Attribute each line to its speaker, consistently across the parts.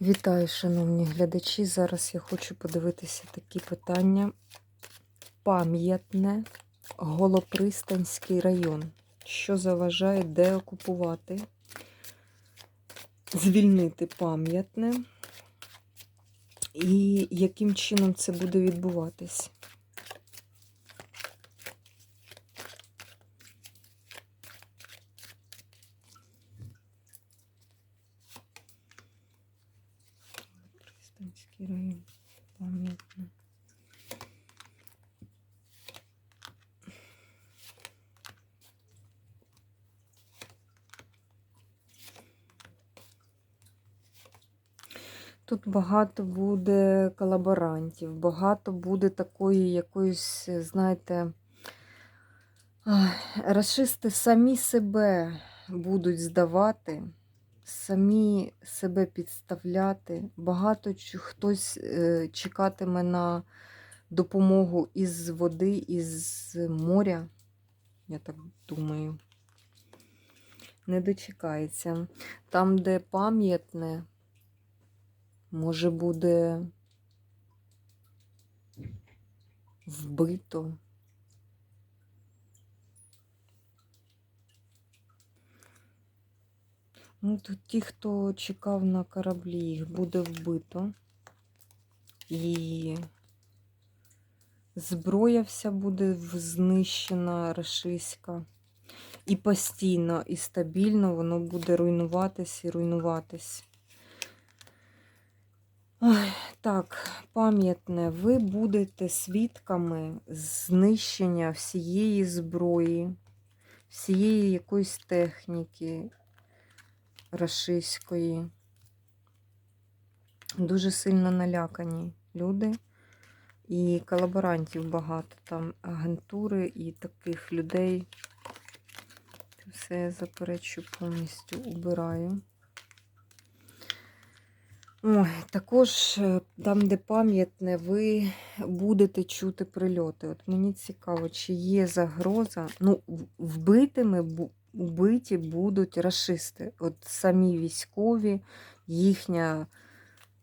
Speaker 1: Вітаю, шановні глядачі. Зараз я хочу подивитися такі питання. Пам'ятне Голопристанський район. Що заважає деокупувати, звільнити пам'ятне, і яким чином це буде відбуватись? Пристанський район. Пам'ятне. Тут багато буде колаборантів, багато буде такої якоїсь, знаєте, расисти самі себе будуть здавати, самі себе підставляти. Багато хтось е, чекатиме на допомогу із води, із моря, я так думаю. Не дочекається. Там, де пам'ятне, може буде вбито. Ну, тут ті, хто чекав на кораблі, їх буде вбито. І зброя вся буде знищена рашиська. І постійно, і стабільно воно буде руйнуватись і руйнуватись. Ой, так, пам'ятне, ви будете свідками знищення всієї зброї, всієї якоїсь техніки рашиської. Дуже сильно налякані люди. І колаборантів багато там, агентури і таких людей. Все я заперечу повністю убираю. Ой, також е, там, де пам'ятне, ви будете чути прильоти. От мені цікаво, чи є загроза. Ну, вбитими вбиті будуть рашисти. От самі військові, їхня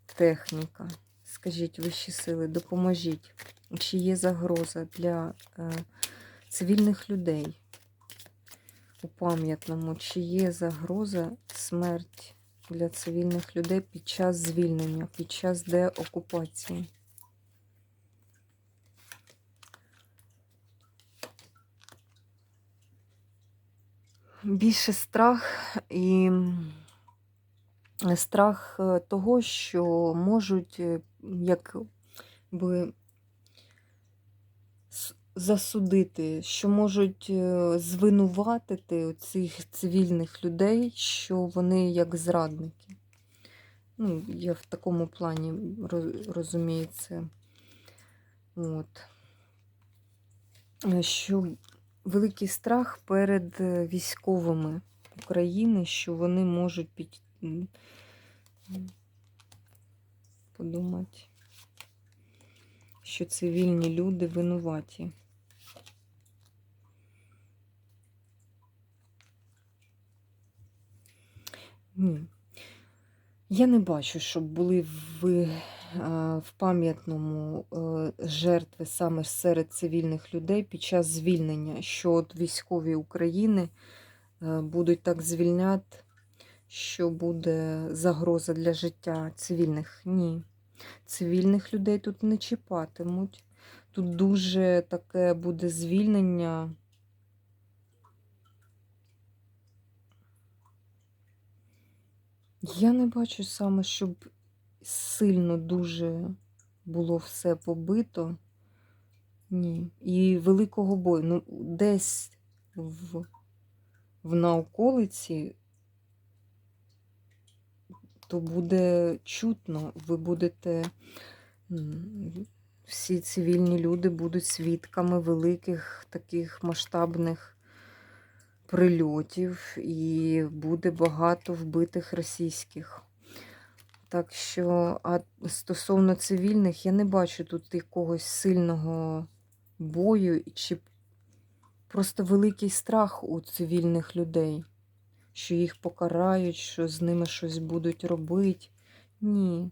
Speaker 1: техніка. Скажіть, вищі сили, допоможіть. Чи є загроза для е, цивільних людей у пам'ятному? Чи є загроза смерть для цивільних людей під час звільнення, під час деокупації? Більше страх і страх е, того, що можуть е, як би с- засудити, що можуть е, звинуватити цих цивільних людей, що вони як зрадники. Ну, я в такому плані розумію це. От. Що великий страх перед е, військовими України, що вони можуть під... подумати, що цивільні люди винуваті. Ні. Я не бачу, щоб були в, в пам'ятному е, жертви саме серед цивільних людей під час звільнення, що от військові України е, будуть так звільняти, що буде загроза для життя цивільних. Ні. Цивільних людей тут не чіпатимуть. Тут дуже таке буде звільнення. Я не бачу саме, щоб сильно дуже було все побито. Ні. І великого бою. Ну, десь в, в наоколиці, то буде чутно, ви будете. Всі цивільні люди будуть свідками великих таких масштабних прильотів, і буде багато вбитих російських. Так що, а стосовно цивільних, я не бачу тут якогось сильного бою, чи просто великий страх у цивільних людей, що їх покарають, що з ними щось будуть робити. Ні.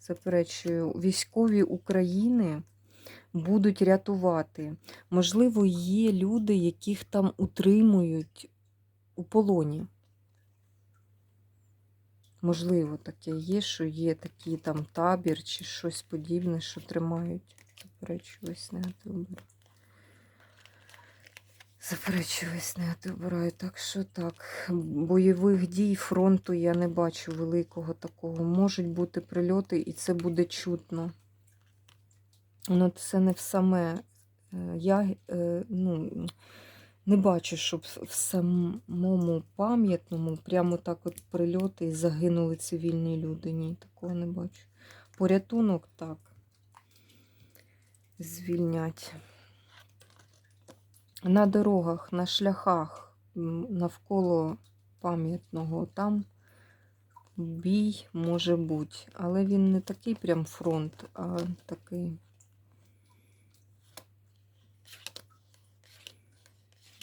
Speaker 1: Заперечую, військові України будуть рятувати. Можливо, є люди, яких там утримують у полоні. Можливо, таке є, що є такий там табір чи щось подібне, що тримають. Заперечую, сняти обираю. Заперечую, сняти обираю. Так що так. Бойових дій фронту я не бачу великого такого. Можуть бути прильоти, і це буде чутно. Ну, це не в саме. Е, Я е, ну, не бачу, щоб в самому пам'ятному прямо так от прильоти і загинули цивільні люди. Ні, такого не бачу. Порятунок так. Звільнять. На дорогах, на шляхах навколо пам'ятного там бій може бути. Але він не такий прям фронт, а такий.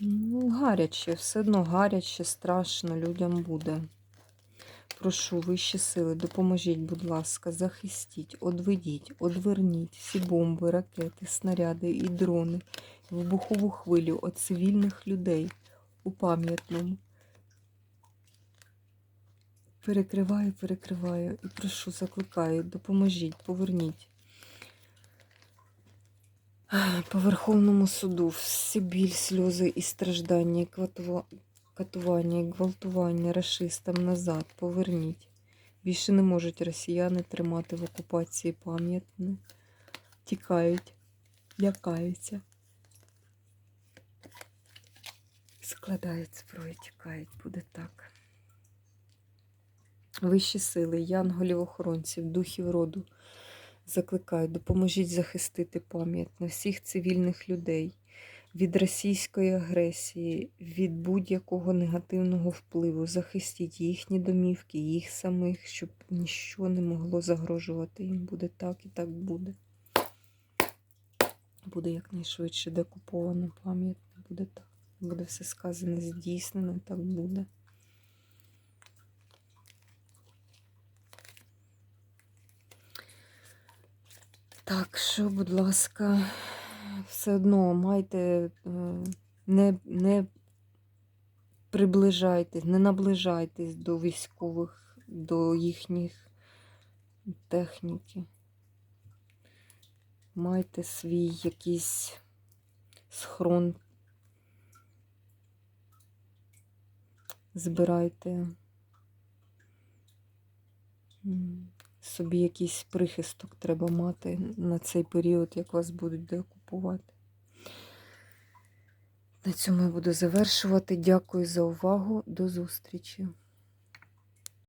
Speaker 1: Ну, гаряче, все одно гаряче, страшно людям буде. Прошу, вищі сили, допоможіть, будь ласка, захистіть, одведіть, одверніть всі бомби, ракети, снаряди і дрони, вибухову хвилю від цивільних людей у пам'ятному. Перекриваю, перекриваю і прошу, закликаю, допоможіть, поверніть. По Верховному суду всі біль, сльози і страждання, і катування, і гвалтування рашистам назад, поверніть. Більше не можуть росіяни тримати в окупації пам'ятне. Тікають, лякаються. Складають зброю, тікають, буде так. Вищі сили, янголів-охоронців, духів роду. Закликаю, допоможіть захистити пам'ять всіх цивільних людей від російської агресії, від будь-якого негативного впливу. Захистіть їхні домівки, їх самих, щоб ніщо не могло загрожувати їм. Буде так і так буде. Буде якнайшвидше декуповано пам'ятне, буде так. Буде все сказане, здійснено, так буде. Так, що, будь ласка, все одно майте, е, не, не приближайтесь, не наближайтесь до військових, до їхніх техніки. Майте свій якийсь схрон. Збирайте. Собі якийсь прихисток треба мати на цей період, як вас будуть деокупувати. На цьому я буду завершувати. Дякую за увагу. До зустрічі!